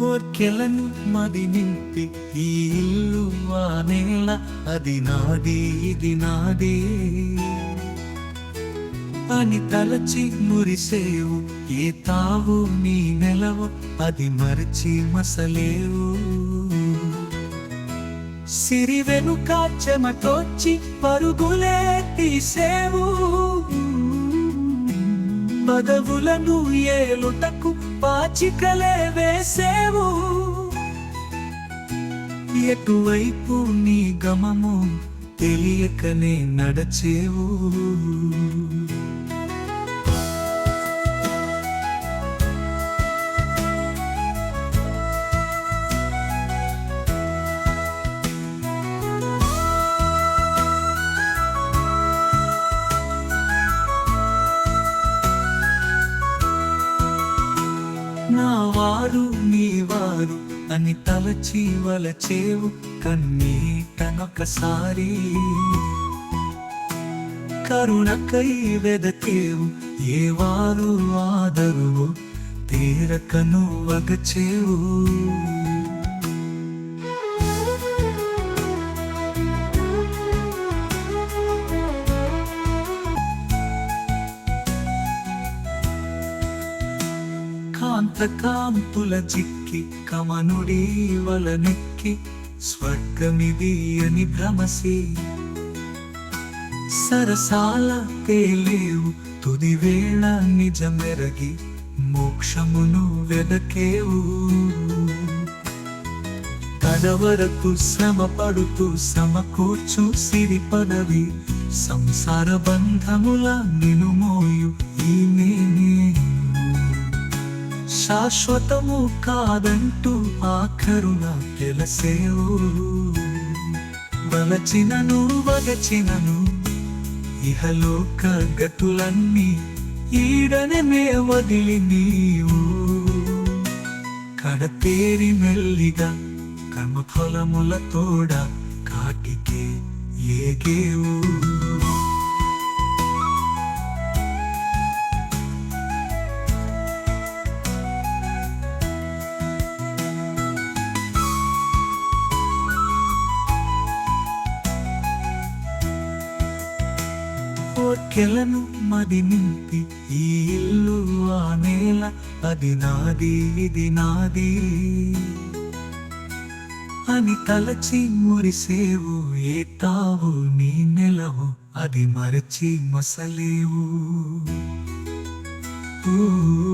కోర్కెలను మది నింపి ఈ ఇల్లు ఆ నేల అది నాది ఇది నాది. అని తలచి మురిసేవు ఏ తావు నీ నెలవు అది మరచి మసలేవు. సిరి వెనుక చెమటొచ్చి పరుగులే తీసేవు. పదవులను ఏలుటకు పాచికలే వేసేవు. ఎటువైపు నీ గమము తెలియకనే నడచేవు. నా వారు నీ వారు అని తలచి వలచేవు కన్నీటనొకసారి కరుణకై వెదకేవు ఏ వారు ఆదరువు తీరకను వగచేవు. కాంతకాంతుల చిక్కి కమనుడి వలనెక్కి స్వర్గమిది అని భ్రమసి. సరసాల తేలేవు తుది వేళ నిజమెరగి మోక్షమును వెదకేవు. కడవరకు శ్రమ పడుతూ సమకూర్చు సిరి పదవి సంసార బంధముల నినుమోయు ఈ నేను శాశ్వతము కాదంటూ ఆఖరున గెలసేవు. వలచినను వగచినను ఇహలోక గతులన్నీ ఈడనే వదిలి నీవు. కడతేరి మెల్లిగా కర్మఫలముల తోడ కాటికే ఏగేవు. కోర్కెలను మది నింపి ఈ ఇల్లు ఆ నేల అది నాది ఇది నాది అని తలచి మురిసేవు ఏ తావు నీ నెలవు అది మరచి మసలేవు ఊ, ఊ.